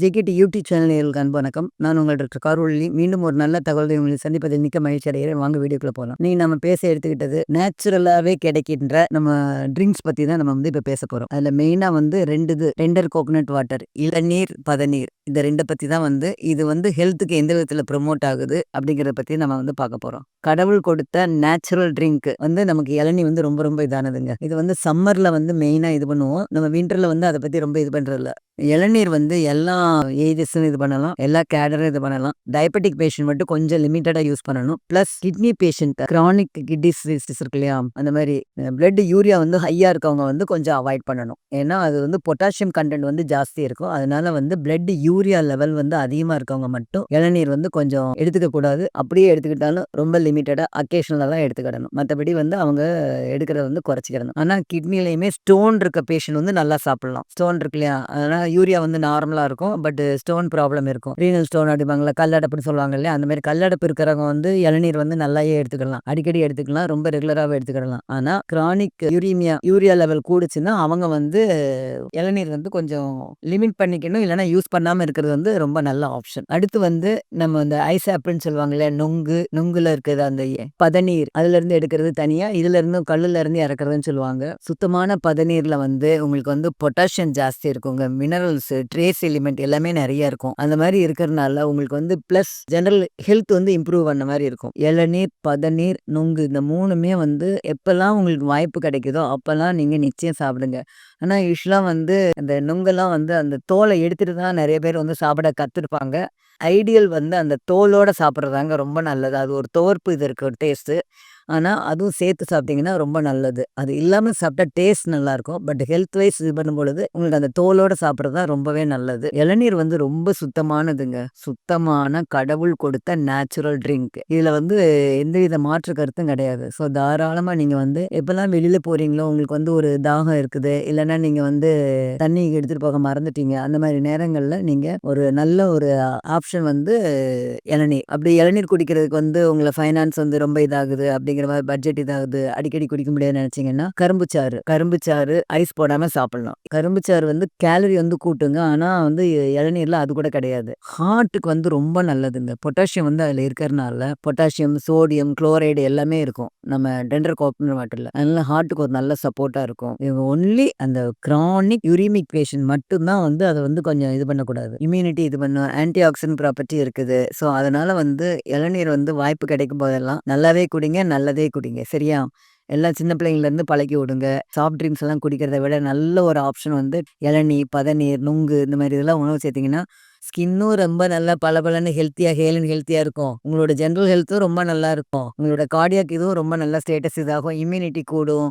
JKD YouTube channel அன்பு வணக்கம். நான் உங்கள் டாக்டர் காரோலி மீண்டும் ஒரு நல்ல தகவலை உங்களை சந்திப்பதில் மிக்க மகிழ்ச்சி அடைகிறேன். வாங்க வீடியோக்குள்ள போகலாம் நீ நம்ம பேச எடுத்துக்கிட்டது நேச்சுரலாகவே கிடைக்கின்ற நம்ம ட்ரிங்க்ஸ் பற்றி தான் நம்ம வந்து இப்போ பேச போகிறோம் அதில் மெயினாக வந்து ரெண்டு இது. டெண்டர் கோகனட் வாட்டர் இளநீர் பதநீர். இந்த ரெண்டை பற்றி தான் வந்து இது வந்து ஹெல்த்துக்கு எந்த விதத்தில் ப்ரொமோட் ஆகுது அப்படிங்கிறத பற்றி நம்ம வந்து பார்க்க போகிறோம் கடவுள் கொடுத்த நேச்சுரல் ட்ரிங்க் வந்து நமக்கு இளநீ வந்து ரொம்ப ரொம்ப இதானதுங்க. இது வந்து சம்மரில் வந்து மெயினாக இது பண்ணுவோம். நம்ம விண்டரில் வந்து அதை பற்றி ரொம்ப இது பண்ணுறதில்ல இளநீர் வந்து எல்லா ஏஜஸும் இது பண்ணலாம் எல்லா கேடரும் இது பண்ணலாம். டயபெட்டிக் பேஷண்ட் மட்டும் கொஞ்சம் லிமிட்டடாக யூஸ் பண்ணணும். Plus kidney patient chronic kidney disease இருக்கு இல்லையா அந்த மாதிரி பிளட் யூரியா வந்து ஹையாக இருக்கவங்க வந்து கொஞ்சம் அவாய்ட் பண்ணணும். ஏன்னா அது வந்து பொட்டாசியம் கண்டென்ட் வந்து ஜாஸ்தி இருக்கும். அதனால வந்து பிளட் யூரியா லெவல் வந்து அதிகமாக இருக்கவங்க மட்டும் இளநீர் வந்து கொஞ்சம் எடுத்துக்க கூடாது. அப்படியே எடுத்துக்கிட்டாலும் ரொம்ப லிமிட்டடாக அக்கேஷனலாக எடுத்துக்கிடணும். மற்றபடி வந்து அவங்க எடுக்கிறத வந்து குறைச்சிக்கிடணும். ஆனால் கிட்னிலையுமே ஸ்டோன் இருக்க பேஷண்ட் வந்து நல்லா சாப்பிடலாம். ஸ்டோன் இருக்கு இல்லையா அதனால் யூரியா வந்து நார்மலாக இருக்கும். பட் ஸ்டோன் ப்ராப்ளம் இருக்கும். ரீனல் ஸ்டோன் அடிப்பாங்களா கல்லடப்புன்னு சொல்லுவாங்க இல்லையா அந்த மாதிரி கல்லடப்பு இருக்கிறவங்க வந்து இளநீர் வந்து நல்லாயே எடுத்துக்கலாம். அடிக்கடி எடுத்துக்கலாம் ரொம்ப ரெகுலராகவே எடுத்துக்கலாம் ஆனால் கிரானிக் யூரிமியா யூரியா லெவல் கூடுச்சுன்னா அவங்க வந்து இளநீர் வந்து கொஞ்சம் லிமிட் பண்ணிக்கணும். இல்லைனா யூஸ் பண்ணாமல் இருக்கிறது வந்து ரொம்ப நல்ல ஆப்ஷன் அடுத்து வந்து நம்ம இந்த ஐஸ் ஆப்பிள்னு சொல்லுவாங்க இல்லையா நொங்கு நொங்குல இருக்கிறது அந்த பதநீர் அதுல இருந்து எடுக்கிறது தனியா இதுல இருந்து கல்லுல இருந்து இறக்குறதுன்னு சொல்லுவாங்க. சுத்தமான பதநீர்ல வந்து உங்களுக்கு வந்து பொட்டாசியம் ஜாஸ்தி இருக்குங்க. மினரல்ஸ் ட்ரேஸ் எலிமெண்ட் எல்லாமே நிறைய இருக்கும். அந்த மாதிரி இருக்கிறதுனால உங்களுக்கு வந்து ப்ளஸ் ஜெனரல் ஹெல்த் வந்து இம்ப்ரூவ் பண்ண மாதிரி இருக்கும். இளநீர் பதநீர் நுங்கு இந்த மூணுமே வந்து எப்பெல்லாம் உங்களுக்கு வாய்ப்பு கிடைக்குதோ அப்பெல்லாம் நீங்கள் நிச்சயம் சாப்பிடுங்க. ஆனால் யூஸ்வலாக வந்து அந்த நுங்கெல்லாம் வந்து அந்த தோலை எடுத்துகிட்டு தான் நிறைய பேர் வந்து சாப்பிட கற்றுருப்பாங்க ஐடியல் வந்து அந்த தோலோடு சாப்பிட்றதாங்க ரொம்ப நல்லது. அது ஒரு தோற்பு இது இருக்கு ஒரு டேஸ்ட்டு ஆனால் அதுவும் சேர்த்து சாப்பிட்டீங்கன்னா ரொம்ப நல்லது. அது இல்லாமல் சாப்பிட்டா டேஸ்ட் நல்லாயிருக்கும். பட் ஹெல்த் வைஸ் இது பண்ணும்பொழுது உங்களுக்கு அந்த தோலோட சாப்பிட்றது தான் ரொம்பவே நல்லது. இளநீர் வந்து ரொம்ப சுத்தமானதுங்க. சுத்தமான கடவுள் கொடுத்த நேச்சுரல் ட்ரிங்க் இதில் வந்து எந்த வித மாற்று கருத்தும் கிடையாது. ஸோ தாராளமாக நீங்கள் வந்து எப்போல்லாம் வெளியில் போகிறீங்களோ உங்களுக்கு வந்து ஒரு தாகம் இருக்குது. இல்லைன்னா நீங்கள் வந்து தண்ணி எடுத்துகிட்டு போக மறந்துட்டீங்க. அந்த மாதிரி நேரங்களில் நீங்கள் ஒரு நல்ல ஒரு ஆப்ஷன் வந்து இளநீர். அப்படி இளநீர் குடிக்கிறதுக்கு வந்து உங்களை ஃபைனான்ஸ் வந்து ரொம்ப இதாகுது அப்படிங்கிற அப்படிங்கிற மாதிரி பட்ஜெட் இதாகுது அடிக்கடி குடிக்க முடியாதுன்னு நினைச்சீங்கன்னா கரும்பு சாறு கரும்பு சாறு ஐஸ் போடாம சாப்பிடலாம். கரும்பு சாறு வந்து கேலரி வந்து கூட்டுங்க. ஆனா வந்து இளநீர்ல அது கூட கிடையாது. ஹார்ட்டுக்கு வந்து ரொம்ப நல்லதுங்க. பொட்டாசியம் வந்து அதுல இருக்கிறதுனால பொட்டாசியம் சோடியம் குளோரைடு எல்லாமே இருக்கும். நம்ம டெண்டர் கோப்பன் வாட்டர்ல அதனால ஹார்ட்டுக்கு ஒரு நல்ல சப்போர்ட்டா இருக்கும். ஒன்லி அந்த கிரானிக் யூரிமிக் பேஷண்ட் மட்டும்தான் வந்து அதை வந்து கொஞ்சம் இது பண்ணக்கூடாது. இம்யூனிட்டி இது பண்ணும். ஆன்டி ஆக்சிடென்ட் ப்ராப்பர்ட்டி இருக்குது. ஸோ அதனால வந்து இளநீர் வந்து வாய்ப்பு கிடைக்கும் போதெல்லாம் நல்லாவே குடிங்க. நல்ல நல்லதே குடிங்க சரியா? எல்லாம் சின்ன பிள்ளைங்கள்லேருந்து பழக்கி விடுங்க. சாஃப்ட் ட்ரிங்க்ஸ் எல்லாம் குடிக்கிறத விட நல்ல ஒரு ஆப்ஷன் வந்து இளநீ பதநீர் நுங்கு இந்த மாதிரி இதெல்லாம் உணவு சேர்த்திங்கன்னா ஸ்கின்னும் ரொம்ப நல்லா பளபளன்னு ஹெல்த்தியாக ஹேலன் ஹெல்த்தியாக இருக்கும். உங்களோட ஜென்ரல் ஹெல்த்தும் ரொம்ப நல்லா இருக்கும். உங்களோட கார்டியாக் இதுவும் ரொம்ப நல்லா ஸ்டேட்டஸ் இதாகும். இம்யூனிட்டி கூடும்.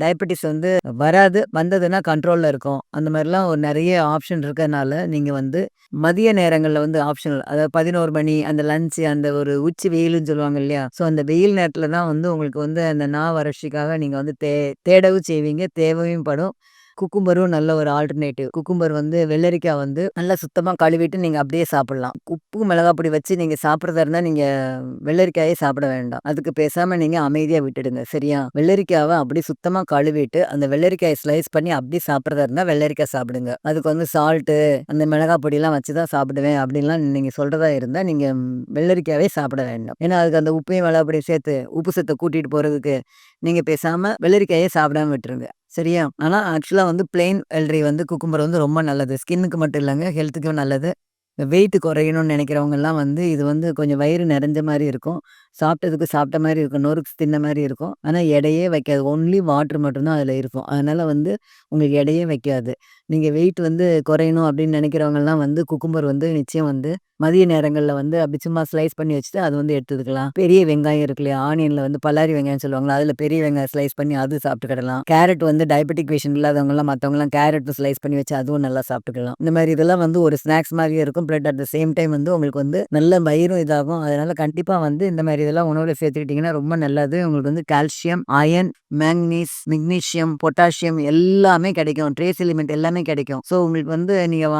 டயபெட்டிஸ் வந்து வராது வந்ததுன்னா கண்ட்ரோலில் இருக்கும். அந்த மாதிரிலாம் ஒரு நிறைய ஆப்ஷன் இருக்கிறதுனால நீங்கள் வந்து மதிய நேரங்களில் வந்து ஆப்ஷனல் அதாவது பதினோரு மணி அந்த லஞ்சு அந்த ஒரு உச்சி வெயிலுன்னு சொல்லுவாங்க இல்லையா? ஸோ அந்த வெயில் நேரத்தில் தான் வந்து உங்களுக்கு வந்து அந்த நா வறட்சிக்காக நீங்கள் வந்து தே தேடவும் செய்வீங்க தேவையும் படும். குக்கும்பரும் நல்ல ஒரு ஆல்டர்னேட்டிவ் குக்கும்பர் வந்து வெள்ளரிக்காய் வந்து நல்லா சுத்தமாக கழுவிட்டு நீங்கள் அப்படியே சாப்பிடலாம். உப்பு மிளகா பொடி வச்சு நீங்கள் சாப்பிட்றதா இருந்தால் நீங்கள் வெள்ளரிக்காயே சாப்பிட வேண்டாம். அதுக்கு பேசாமல் நீங்கள் அமைதியாக விட்டுடுங்க சரியா? வெள்ளரிக்காவை அப்படி சுத்தமாக கழுவிட்டு அந்த வெள்ளரிக்காயை ஸ்லைஸ் பண்ணி அப்படி சாப்பிட்றதா இருந்தால் வெள்ளரிக்காய் சாப்பிடுங்க. அதுக்கு வந்து சால்ட்டு அந்த மிளகா பொடியெல்லாம் வச்சு தான் சாப்பிடுவேன் அப்படின்லாம் நீங்கள் சொல்கிறதா இருந்தால் நீங்கள் வெள்ளரிக்காவே சாப்பிட வேண்டாம். ஏன்னா அதுக்கு அந்த உப்பையும் மிளகா பொடியும் சேர்த்து உப்பு சத்தை கூட்டிகிட்டு போகிறதுக்கு நீங்கள் பேசாமல் வெள்ளரிக்காயே சாப்பிடாம விட்டுருங்க. சரியா? ஆனால் ஆக்சுவலாக வந்து பிளெயின் வெள்ளரி வந்து குக்கும்பர் வந்து ரொம்ப நல்லது. ஸ்கின்னுக்கு மட்டும் இல்லைங்க ஹெல்த்துக்கும் நல்லது. வெயிட் குறையணும்னு நினைக்கிறவங்கெல்லாம் வந்து இது வந்து கொஞ்சம் வயிறு நிறைஞ்ச மாதிரி இருக்கும். சாப்பிட்டதுக்கு சாப்பிட்ட மாதிரி இருக்கும். நொறுக்கு தின்ன மாதிரி இருக்கும். ஆனால் எடையே வைக்காது. ஒன்லி வாட்ரு மட்டும்தான் அதில் இருக்கும். அதனால் வந்து உங்களுக்கு எடையே வைக்காது. நீங்கள் வெயிட் வந்து குறையணும் அப்படின்னு நினைக்கிறவங்கலாம் வந்து குக்கும்பர் வந்து நிச்சயம் வந்து மதிய நேரங்களில் வந்து அப்படி சும்மா ஸ்லைஸ் பண்ணி வச்சுட்டு அது வந்து எடுத்துக்கலாம். பெரிய வெங்காயம் இருக்கு இல்லையா? ஆனியனில் வந்து பல்லாரி வெங்காயம் சொல்லுவாங்களா அதில் பெரிய வெங்காயம் ஸ்லைஸ் பண்ணி அது சாப்பிட்டுக்கிடலாம். கேரட் வந்து டயபெட்டிக் பேஷண்ட் இல்லாதவங்கலாம் மற்றவங்களாம் கேரட்டும் ஸ்லைஸ் பண்ணி வச்சு அதுவும் நல்லா சாப்பிட்டுக்கலாம். இந்த மாதிரி இதெல்லாம் வந்து ஒரு ஸ்நாக்ஸ் மாதிரியே இருக்கும். Blood at the same time வந்து உங்களுக்கு வந்து நல்ல வயிறும் இதாகும். அதனால கண்டிப்பாக வந்து இந்த மாதிரி இதெல்லாம் உணவில் சேர்த்துக்கிட்டிங்கன்னா ரொம்ப நல்லது. உங்களுக்கு வந்து calcium iron manganese magnesium potassium எல்லாமே கிடைக்கும். ட்ரேஸ் எலிமெண்ட் எல்லாமே கிடைக்கும். ஸோ உங்களுக்கு வந்து நீங்கள்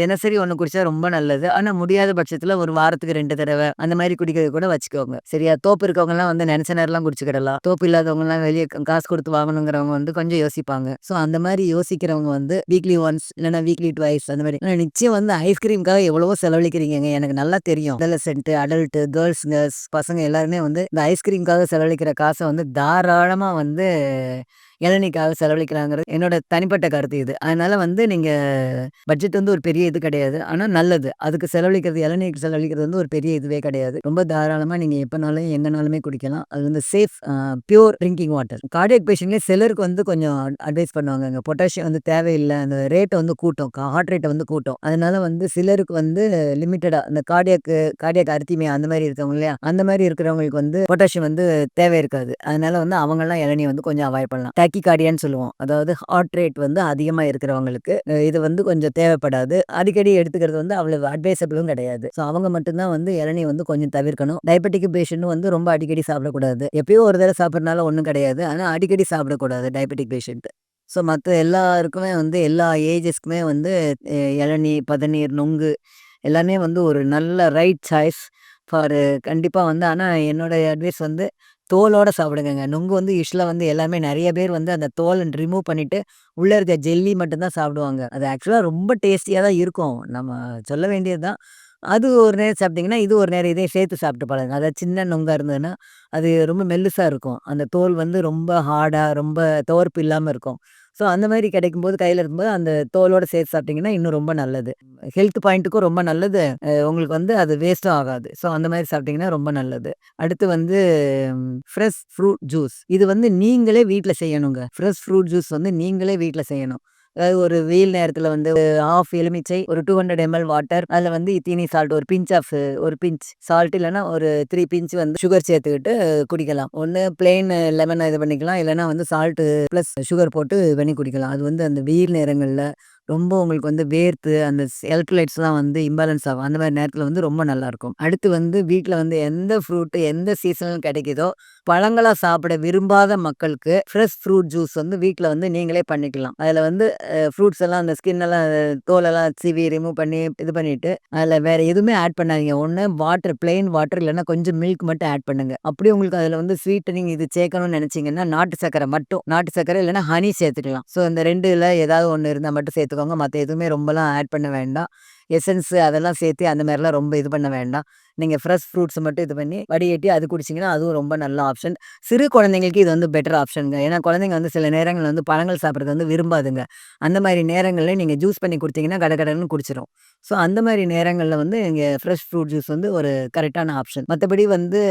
தினசரி ஒன்று குடிச்சா ரொம்ப நல்லது. ஆனால் முடியாத பட்சத்தில் ஒரு வாரத்துக்கு ரெண்டு தடவை அந்த மாதிரி குடிக்கிறது கூட வச்சுக்கோங்க. சரியா? தோப்பு இருக்கவங்கலாம் வந்து நினைச்ச நேரம்லாம் குடிச்சுக்கிடலாம். தோப்பு இல்லாதவங்கலாம் வெளியே காசு கொடுத்து வாங்கணுங்கிறவங்க வந்து கொஞ்சம் யோசிப்பாங்க. ஸோ அந்த மாதிரி யோசிக்கிறவங்க வந்து வீக்லி ஒன்ஸ் இல்லைன்னா வீக்லி ட்வைஸ் அந்த மாதிரி. நிச்சயம் வந்து ஐஸ்கிரீம்காக எவ்வளவோ செலவழிக்கிறீங்க எனக்கு நல்லா தெரியும். அடலசென்ட் அடல்ட் கேர்ள்ஸுங்க பசங்க எல்லாருமே வந்து இந்த ஐஸ்கிரீம்காக செலவழிக்கிற காசை வந்து தாராளமாக வந்து இளநீக்காக செலவழிக்கிறாங்கிறது என்னோட தனிப்பட்ட கருத்து இது. அதனால வந்து நீங்க பட்ஜெட் வந்து ஒரு பெரிய இது கிடையாது. ஆனால் நல்லது. அதுக்கு செலவழிக்கிறது இளநீருக்கு செலவழிக்கிறது வந்து ஒரு பெரிய இதுவே கிடையாது. ரொம்ப தாராளமா நீங்க எப்பனாலும் எங்கனாலுமே குடிக்கலாம். அது வந்து safe pure drinking water cardiac பேஷண்ட்லேயே சிலருக்கு வந்து கொஞ்சம் அட்வைஸ் பண்ணுவாங்க பொட்டாசியம் வந்து தேவையில்லை. அந்த ரேட்டை வந்து கூட்டும். ஹார்ட் ரேட்டை வந்து கூட்டும். அதனால வந்து சிலருக்கு வந்து லிமிட்டடா அந்த கார்டியக்கு கார்டியக் அரித்திமே அந்த மாதிரி இருக்கவங்க இல்லையா? அந்த மாதிரி இருக்கிறவங்களுக்கு வந்து பொட்டாசியம் வந்து தேவை இருக்காது. அதனால வந்து அவங்கெல்லாம் இளநீ வந்து கொஞ்சம் அவாய்ட் பண்ணலாம். டக்கிகார்டியான்னு சொல்லுவோம். அதாவது ஹார்ட் ரேட் வந்து அதிகமாக இருக்கிறவங்களுக்கு இது வந்து கொஞ்சம் தேவைப்படாது. அடிக்கடி எடுத்துக்கிறது வந்து அவ்வளவு அட்வைசபிளும் கிடையாது. ஸோ அவங்க மட்டும்தான் வந்து இளநீ வந்து கொஞ்சம் தவிர்க்கணும். டயபெட்டிக் பேஷண்ட்டும் வந்து ரொம்ப அடிக்கடி சாப்பிடக்கூடாது. எப்பயோ ஒரு தடவை சாப்பிட்றதுனால ஒன்றும் கிடையாது. ஆனால் அடிக்கடி சாப்பிடக்கூடாது டயபெட்டிக் பேஷண்ட் ஸோ மற்ற எல்லாருக்குமே வந்து எல்லா ஏஜஸ்க்குமே வந்து இளநீ பதநீர் நொங்கு எல்லாமே வந்து ஒரு நல்ல ரைட் சாய்ஸ் ஃபார் கண்டிப்பாக வந்து ஆனால் என்னோடய அட்வைஸ் வந்து தோலோடு சாப்பிடுங்கங்க. நுங்கு வந்து யூஸ்வலாக வந்து எல்லாமே நிறைய பேர் வந்து அந்த தோலை ரிமூவ் பண்ணிட்டு உள்ளே இருக்க ஜெல்லி மட்டும்தான் சாப்பிடுவாங்க. அது ஆக்சுவலாக ரொம்ப டேஸ்டியாக தான் இருக்கும். நம்ம சொல்ல வேண்டியது தான் அது ஒரு நேரம் சாப்பிட்டிங்கன்னா இது ஒரு நேரம் இதையும் சேர்த்து சாப்பிட்டு பழகுங்க. அதாவது சின்ன நுங்காக இருந்ததுன்னா அது ரொம்ப மெல்லுசாக இருக்கும். அந்த தோல் வந்து ரொம்ப ஹார்டாக ரொம்ப துவர்ப்பு இல்லாமல் இருக்கும். ஸோ அந்த மாதிரி கிடைக்கும்போது கையில் இருக்கும்போது அந்த தோலோட சேர்த்து சாப்பிட்டிங்கன்னா இன்னும் ரொம்ப நல்லது. ஹெல்த் பாயிண்ட்டுக்கும் ரொம்ப நல்லது. உங்களுக்கு வந்து அது வேஸ்ட்டும் ஆகாது. ஸோ அந்த மாதிரி சாப்பிட்டிங்கன்னா ரொம்ப நல்லது. அடுத்து வந்து ஃப்ரெஷ் ஃப்ரூட் ஜூஸ் இது வந்து நீங்களே வீட்டில் செய்யணுங்க. ஃப்ரெஷ் ஃப்ரூட் ஜூஸ் வந்து நீங்களே வீட்டில் செய்யணும். அதாவது ஒரு வெயில் நேரத்தில் வந்து ஆஃப் எலுமிச்சை ஒரு டூ ஹண்ட்ரட் எம்எல் வாட்டர் அதில் வந்து இத்தீனி சால்ட் ஒரு பிஞ்ச் ஆஃப் ஒரு பிஞ்ச் சால்ட் இல்லைன்னா ஒரு த்ரீ பிஞ்ச் வந்து சுகர் சேர்த்துக்கிட்டு குடிக்கலாம். ஒன்று பிளெயின் லெமன் இது பண்ணிக்கலாம். இல்லைன்னா வந்து சால்ட்டு ப்ளஸ் சுகர் போட்டு பண்ணி குடிக்கலாம். அது வந்து அந்த வெயில் நேரங்களில் ரொம்ப உங்களுக்கு வந்து வேர்த்து அந்த எலக்ட்ரோலைட்ஸ்லாம் வந்து இம்பேலன்ஸ் ஆகும். அந்த மாதிரி நேரத்தில் வந்து ரொம்ப நல்லாயிருக்கும் அடுத்து வந்து வீட்டில் வந்து எந்த ஃப்ரூட்டு எந்த சீசனில் கிடைக்குதோ பழங்களாக சாப்பிட விரும்பாத மக்களுக்கு ஃப்ரெஷ் ஃப்ரூட் ஜூஸ் வந்து வீட்டில் வந்து நீங்களே பண்ணிக்கலாம். அதில் வந்து ஃப்ரூட்ஸ் எல்லாம் அந்த ஸ்கின் எல்லாம் தோலெல்லாம் சீவி ரிமூவ் பண்ணி இது பண்ணிட்டு அதில் வேற எதுவுமே ஆட் பண்ணாதீங்க. ஒன்று வாட்டர் பிளெயின் வாட்டர் இல்லைன்னா கொஞ்சம் மில்க் மட்டும் ஆட் பண்ணுங்க. அப்படியே உங்களுக்கு அதில் வந்து ஸ்வீட்டனிங் இது சேர்க்கணும்னு நினச்சிங்கன்னா நாட்டு சக்கரை மட்டும் நாட்டு சக்கரை இல்லைன்னா ஹனி சேர்த்துக்கலாம். ஸோ இந்த ரெண்டுல ஏதாவது ஒன்று இருந்தால் மட்டும் சேர்த்துக்கோங்க மற்ற எதுவுமே ரொம்பலாம் ஆட் பண்ண வேண்டாம். எசன்ஸு அதெல்லாம் சேர்த்து அந்த மாதிரிலாம் ரொம்ப இது பண்ண வேண்டாம். நீங்கள் ஃப்ரெஷ் ஃப்ரூட்ஸ் மட்டும் இது பண்ணி வடிகட்டி அது குடிச்சிங்கன்னா அதுவும் ரொம்ப நல்ல ஆப்ஷன். சிறு குழந்தைங்களுக்கு இது வந்து பெட்டர் ஆப்ஷனுங்க. ஏன்னா குழந்தைங்க வந்து சில நேரங்களில் வந்து பழங்கள் சாப்பிட்றது வந்து விரும்பாதுங்க. அந்த மாதிரி நேரங்களில் நீங்கள் ஜூஸ் பண்ணி கொடுத்தீங்கன்னா கடகடன்னு குடிச்சிரும். ஸோ அந்த மாதிரி நேரங்களில் வந்து இங்கே ஃப்ரெஷ் ஃப்ரூட் ஜூஸ் வந்து ஒரு கரெக்டான ஆப்ஷன். மற்றபடி வந்து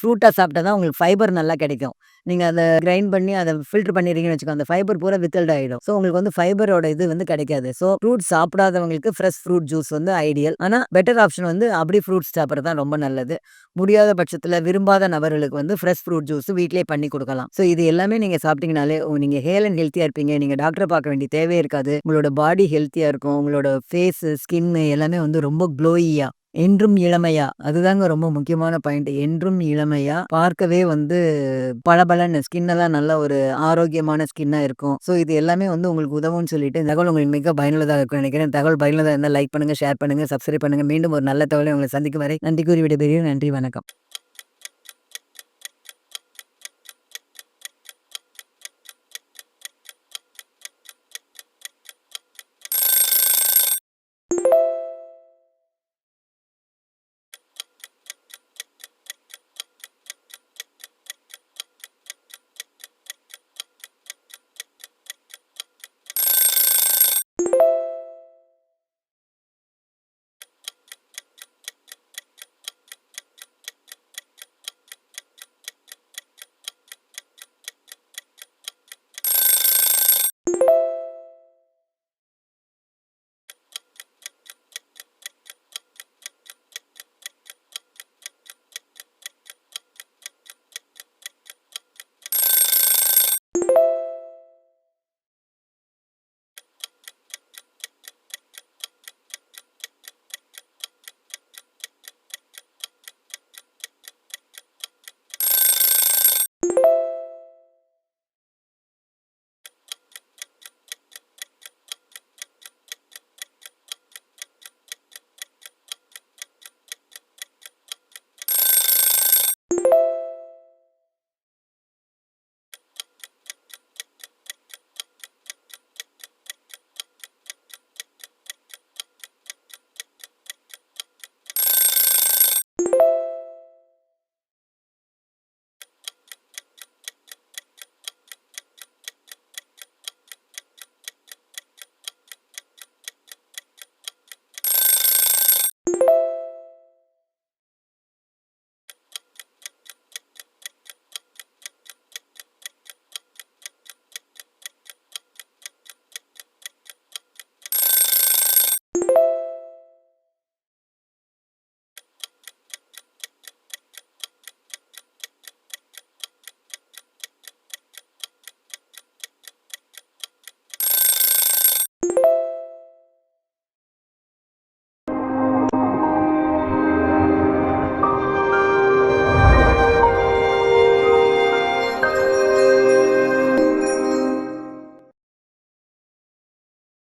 ஃப்ரூட்டாக சாப்பிட்டா தான் உங்களுக்கு ஃபைபர் நல்லா கிடைக்கும். நீங்கள் அதை கிரைண்ட் பண்ணி அதை ஃபில்டர் பண்ணிடுறீங்கன்னு வச்சுக்கோங்க அந்த ஃபைபர் பூரா வித்தல்ட் ஆகிடும் ஸோ உங்களுக்கு வந்து ஃபைபரோட இது வந்து கிடைக்காது. ஸோ ஃப்ரூட் சாப்பிடாதவங்களுக்கு ஃப்ரெஷ் ஃப்ரூட் ஜூஸ் வந்து ஐடியல். ஆனால் பெட்டர் ஆப்ஷன் வந்து அப்படி ஃப்ரூட்ஸ் சாப்பிட்றது தான் ரொம்ப நல்லது. முடியாத பட்சத்தில் விரும்பாத நபர்களுக்கு வந்து ஃப்ரெஷ் ஃப்ரூட் ஜூஸ் வீட்டிலேயே பண்ணி கொடுக்கலாம். ஸோ இது எல்லாமே நீங்கள் சாப்பிட்டீங்கனாலே நீங்கள் ஹேல் அண்ட் ஹெல்த்தியாக இருப்பீங்க. நீங்கள் டாக்டரை பார்க்க வேண்டிய தேவையே இருக்காது. உங்களோட பாடி ஹெல்த்தியாக இருக்கும். உங்களோட ஃபேஸு ஸ்கின் எல்லாமே வந்து ரொம்ப க்ளோயியாக என்றும் இளமையா? அதுதாங்க ரொம்ப முக்கியமான பாயிண்ட் என்றும் இளமையா? பார்க்கவே வந்து பளபளன்னு ஸ்கின் எல்லாம் நல்ல ஒரு ஆரோக்கியமான ஸ்கின்னா இருக்கும். ஸோ இது எல்லாமே வந்து உங்களுக்கு உதவும்னு சொல்லிட்டு தகவல் உங்களுக்கு மிக பயனுள்ளதாக இருக்கும் நினைக்கிறேன். தகவல் பயனுள்ளதாக இருந்தால் லைக் பண்ணுங்க ஷேர் பண்ணுங்க சப்ஸ்கிரைப் பண்ணுங்க. மீண்டும் ஒரு நல்ல தகவலை உங்களை சந்திக்கும் வரை நன்றி கூறி பெரிய நன்றி வணக்கம்.